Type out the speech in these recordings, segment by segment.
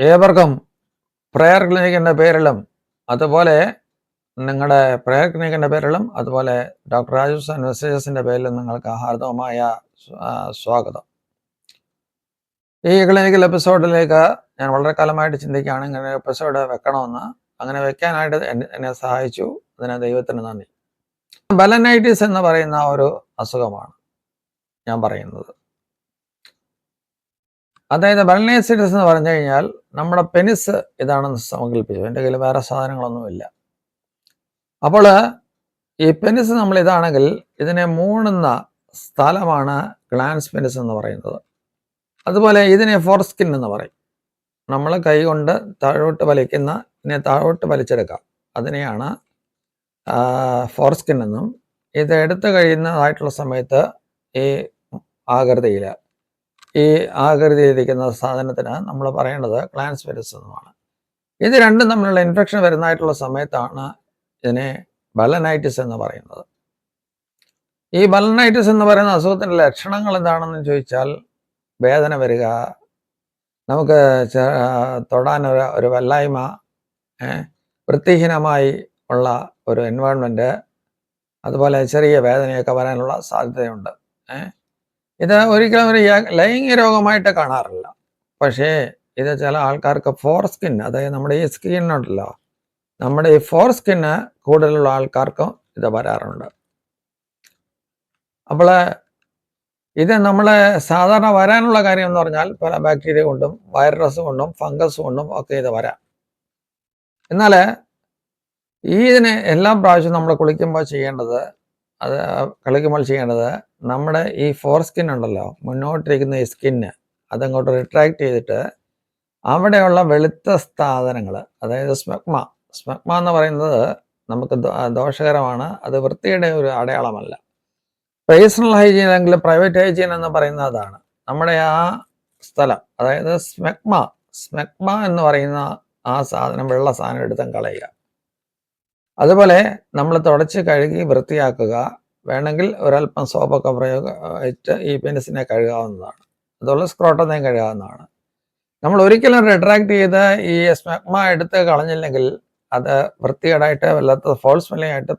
ഏവർക്കും പ്രയർ ക്ലിനിക്കിന്റെ പേരിലും അതുപോലെ നിങ്ങളുടെ പ്രയർ ക്ലിനിക്കിന്റെ പേരിലും അതുപോലെ ഡോക്ടർ രാജു ആൻഡ് മെസ്സേജസിന്റെ പേരിലും നിങ്ങൾക്ക് ഹാർദവമായ സ്വാഗതം. ഈ ക്ലിനിക്കൽ എപ്പിസോഡിലേക്ക് ഞാൻ വളരെ കാലമായിട്ട് ചിന്തിക്കുകയാണ്. ഇങ്ങനെ എപ്പിസോഡ് വെക്കണമെന്ന്. അങ്ങനെ വെക്കാനായിട്ട് എന്നെ എന്നെ സഹായിച്ചു. അതിന് ദൈവത്തിന് നന്ദി. ബലനൈറ്റിസ് എന്ന് പറയുന്ന ഒരു അസുഖമാണ് ഞാൻ പറയുന്നത്. അതായത് ബലനൈസിറ്റിസ് എന്ന് പറഞ്ഞു കഴിഞ്ഞാൽ നമ്മുടെ പെനിസ് ഇതാണെന്ന് സങ്കല്പിച്ചു. എന്റെ കയ്യിൽ വേറെ സാധനങ്ങളൊന്നുമില്ല. അപ്പോൾ ഈ പെനിസ് നമ്മൾ ഇതാണെങ്കിൽ ഇതിനെ മൂണുന്ന സ്ഥലമാണ് ഗ്ലാൻസ് പെനിസ് എന്ന് പറയുന്നത്. അതുപോലെ ഇതിനെ ഫോർസ്കിൻ എന്ന് പറയും. നമ്മൾ കൈ കൊണ്ട് താഴോട്ട് വലിക്കുന്ന ഇതിനെ താഴോട്ട് വലിച്ചെടുക്കാം. അതിനെയാണ് ഫോർസ്കിൻ എന്നും ഇത് എടുത്തു കഴിയുന്നതായിട്ടുള്ള സമയത്ത് ഈ ആകൃതിയിൽ ഈ ആകൃതിയിലിരിക്കുന്ന സാധനത്തിന് നമ്മൾ പറയേണ്ടത് ക്ലാൻസ് വൈറസ് എന്നുമാണ് ഇത് രണ്ടും തമ്മിലുള്ള ഇൻഫെക്ഷൻ വരുന്നതായിട്ടുള്ള സമയത്താണ് ഇതിനെ ബലനൈറ്റിസ് എന്ന് പറയുന്നത് ഈ ബലനൈറ്റിസ് എന്ന് പറയുന്ന അസുഖത്തിന്റെ ലക്ഷണങ്ങൾ എന്താണെന്ന് ചോദിച്ചാൽ വേദന വരിക നമുക്ക് തൊടാൻ ഒരു ഒരു വല്ലായ്മ വൃത്തിഹീനമായി ഉള്ള ഒരു എൻവയോൺമെന്റ് അതുപോലെ ചെറിയ വേദനയൊക്കെ വരാനുള്ള സാധ്യതയുണ്ട്. ഇത് ഒരിക്കലും ഒരു ലൈംഗിക രോഗമായിട്ട് കാണാറില്ല. പക്ഷേ ഇത് ചില ആൾക്കാർക്ക് ഫോർ സ്കിൻ അതായത് നമ്മുടെ ഈ സ്കിന്നുണ്ടല്ലോ നമ്മുടെ ഈ ഫോർ സ്കിന്ന് കൂടുതലുള്ള ആൾക്കാർക്കും ഇത് വരാറുണ്ട്. അപ്പോൾ ഇത് നമ്മൾ സാധാരണ വരാനുള്ള കാര്യം എന്ന് പറഞ്ഞാൽ പല ബാക്ടീരിയ കൊണ്ടും വൈറസ് കൊണ്ടും ഫംഗസ് കൊണ്ടും ഒക്കെ ഇത് വരാം. എന്നാൽ ഈ ഇതിന് എല്ലാ പ്രാവശ്യവും നമ്മൾ കുളിക്കുമ്പോൾ ചെയ്യേണ്ടത് അത് കളിക്കുമ്പോൾ ചെയ്യേണ്ടത് നമ്മുടെ ഈ ഫോർ സ്കിൻ ഉണ്ടല്ലോ മുന്നോട്ടിരിക്കുന്ന ഈ സ്കിന്ന് അതങ്ങോട്ട് റിട്രാക്ട് ചെയ്തിട്ട് അവിടെയുള്ള വെളുത്ത സാധനങ്ങൾ അതായത് സ്മഗ്മ സ്മഗ്മ എന്ന് പറയുന്നത് നമുക്ക് ദോഷകരമാണ് അത് വൃത്തിയുടെ ഒരു അടയാളമല്ല. പേഴ്സണൽ ഹൈജീൻ അല്ലെങ്കിൽ പ്രൈവറ്റ് ഹൈജീൻ എന്ന് പറയുന്ന അതാണ്. നമ്മുടെ ആ സ്ഥലം അതായത് സ്മെഗ്മ സ്മെഗ്മ എന്ന് പറയുന്ന ആ സാധനം വെള്ള സാധനം എടുത്തും കളയുക. അതുപോലെ നമ്മൾ തുടച്ച് കഴുകി വൃത്തിയാക്കുക വേണമെങ്കിൽ ഒരല്പം സോപ്പൊക്കെ പ്രയോഗിച്ച് ഈ പെനിസിനെ കഴുകാവുന്നതാണ്. അതുപോലെ സ്ക്രോട്ടത്തെയും കഴുകാവുന്നതാണ്. നമ്മൾ ഒരിക്കലും റിട്രാക്ട് ചെയ്ത് ഈ സ്മെഗ്മ എടുത്ത് കളഞ്ഞില്ലെങ്കിൽ അത് വൃത്തികേടായിട്ട് വല്ലാത്ത ഫോൾസ് സ്മെല്ലിംഗ് ആയിട്ട്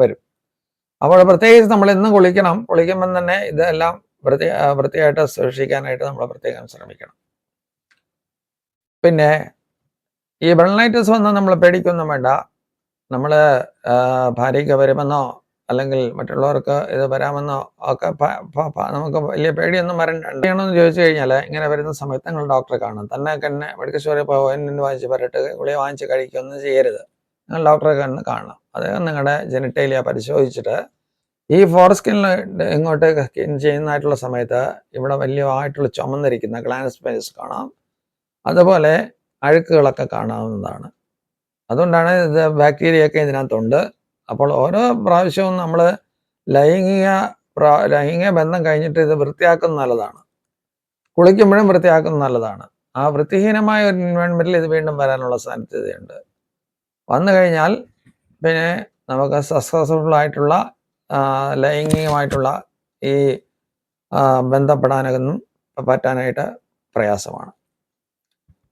വരും. അപ്പോൾ പ്രത്യേകിച്ച് നമ്മൾ ഇന്ന് കുളിക്കണം. കുളിക്കുമ്പം തന്നെ ഇതെല്ലാം വൃത്തി വൃത്തിയായിട്ട് സൂക്ഷിക്കാനായിട്ട് നമ്മൾ പ്രത്യേകം ശ്രമിക്കണം. പിന്നെ ഈ ബെള്ളനൈറ്റിസ് വന്ന് നമ്മൾ പേടിക്കൊന്നും വേണ്ട. നമ്മൾ ഭാര്യയ്ക്ക് വരുമെന്നോ അല്ലെങ്കിൽ മറ്റുള്ളവർക്ക് ഇത് വരാമെന്നോ ഒക്കെ നമുക്ക് വലിയ പേടിയൊന്നും വരണ്ട ചെയ്യണമെന്ന് ചോദിച്ചു കഴിഞ്ഞാൽ ഇങ്ങനെ വരുന്ന സമയത്ത് നിങ്ങൾ ഡോക്ടറെ കാണും തന്നെ തന്നെ മെഡിക്കൽ സ്റ്റോറിൽ പോയി ഓയിൻമെന്റ് വാങ്ങിച്ച് വരട്ട് ഗുളിക വാങ്ങിച്ച് കഴിക്കുകയൊന്നും ചെയ്യരുത്. നിങ്ങൾ ഡോക്ടറെ കണ്ണ് കാണണം. അദ്ദേഹം നിങ്ങളുടെ ജെനിറ്റേലിയ പരിശോധിച്ചിട്ട് ഈ ഫോറസ്കിനിൽ ഇങ്ങോട്ട് സ്കിൻ ചെയ്യുന്നതായിട്ടുള്ള സമയത്ത് ഇവിടെ വലിയ ആയിട്ടുള്ള ചുമന്നിരിക്കുന്ന ഗ്ലാൻസ് സ്പേസ് കാണാം. അതുപോലെ അഴുക്കുകളൊക്കെ കാണാവുന്നതാണ്. അതുകൊണ്ടാണ് ഇത് ബാക്ടീരിയ ഒക്കെ ഇതിനകത്തുണ്ട്. അപ്പോൾ ഓരോ പ്രാവശ്യവും നമ്മൾ ലൈംഗിക ലൈംഗിക ബന്ധം കഴിഞ്ഞിട്ട് ഇത് വൃത്തിയാക്കുന്നത് നല്ലതാണ്. കുളിക്കുമ്പോഴും വൃത്തിയാക്കുന്നത് നല്ലതാണ്. ആ വൃത്തിഹീനമായ ഒരു എൻവയോൺമെന്റിൽ ഇത് വീണ്ടും വരാനുള്ള സാധ്യതയുണ്ട്. വന്നു കഴിഞ്ഞാൽ പിന്നെ നമുക്ക് സക്സസ്ഫുള്ളായിട്ടുള്ള ലൈംഗികമായിട്ടുള്ള ഈ ബന്ധപ്പെടാനൊന്നും പറ്റാനായിട്ട് പ്രയാസമാണ്.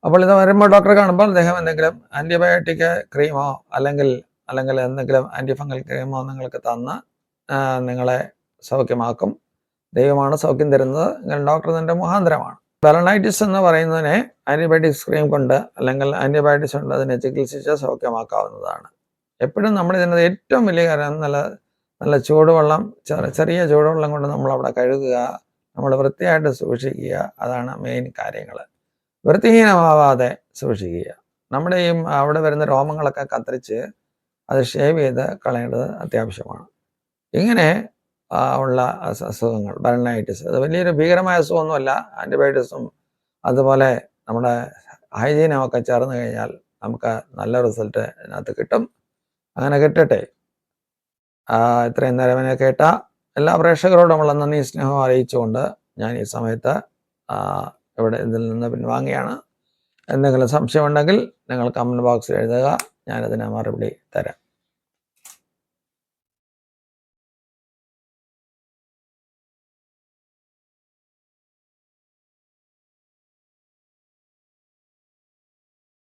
അപ്പോൾ ഇത് വരുമ്പോൾ ഡോക്ടറെ കാണുമ്പോൾ അദ്ദേഹം എന്തെങ്കിലും ആന്റിബയോട്ടിക് ക്രീമോ അല്ലെങ്കിൽ അല്ലെങ്കിൽ എന്തെങ്കിലും ആന്റിഫംഗൽ ക്രീമോ നിങ്ങൾക്ക് തന്ന് നിങ്ങളെ സൗഖ്യമാക്കും. ദൈവമാണ് സൗഖ്യം തരുന്നത്. നിങ്ങൾ ഡോക്ടർ ഇതിന്റെ മുഖാന്തരമാണ്. ബലണൈറ്റിസ് എന്ന് പറയുന്നതിനെ ആന്റിബയോട്ടിക്സ് ക്രീം കൊണ്ട് അല്ലെങ്കിൽ ആന്റിബയോട്ടിക്സ് കൊണ്ട് അതിനെ ചികിത്സിച്ച് സൗഖ്യമാക്കാവുന്നതാണ്. എപ്പോഴും നമ്മൾ ഇതിനകത്ത് ഏറ്റവും വലിയ കാര്യം നല്ല നല്ല ചൂടുവെള്ളം ചെറിയ ചൂടുവെള്ളം കൊണ്ട് നമ്മൾ അവിടെ കഴുകുക നമ്മൾ വൃത്തിയായിട്ട് സൂക്ഷിക്കുക. അതാണ് മെയിൻ കാര്യങ്ങൾ. വൃത്തിഹീനമാവാതെ സൂക്ഷിക്കുക. നമ്മുടെ ഈ അവിടെ വരുന്ന രോമങ്ങളൊക്കെ കത്തിരിച്ച് അത് ഷേവ് ചെയ്ത് കളയേണ്ടത് അത്യാവശ്യമാണ്. ഇങ്ങനെ ഉള്ള അസുഖങ്ങൾ ബർണൈറ്റിസ് അത് വലിയൊരു ഭീകരമായ അസുഖമൊന്നുമല്ല. ആന്റിബയോട്ടിക്സും അതുപോലെ നമ്മുടെ ഹൈജീനും ഒക്കെ ചേർന്ന് കഴിഞ്ഞാൽ നമുക്ക് നല്ല റിസൾട്ട് അതിനകത്ത് കിട്ടും. അങ്ങനെ കിട്ടട്ടെ. ഇത്രയും നേരം എന്നെ കേട്ട എല്ലാ പ്രേക്ഷകരോടുമുള്ള നന്ദി സ്നേഹം അറിയിച്ചുകൊണ്ട് ഞാൻ ഈ സമയത്ത് ഇവിടെ ഇതിൽ നിന്ന് പിൻവാങ്ങിയാണ്. എന്തെങ്കിലും സംശയമുണ്ടെങ്കിൽ നിങ്ങൾ കമന്റ് ബോക്സിൽ എഴുതുക. ഞാനതിന് മറുപടി തരാം.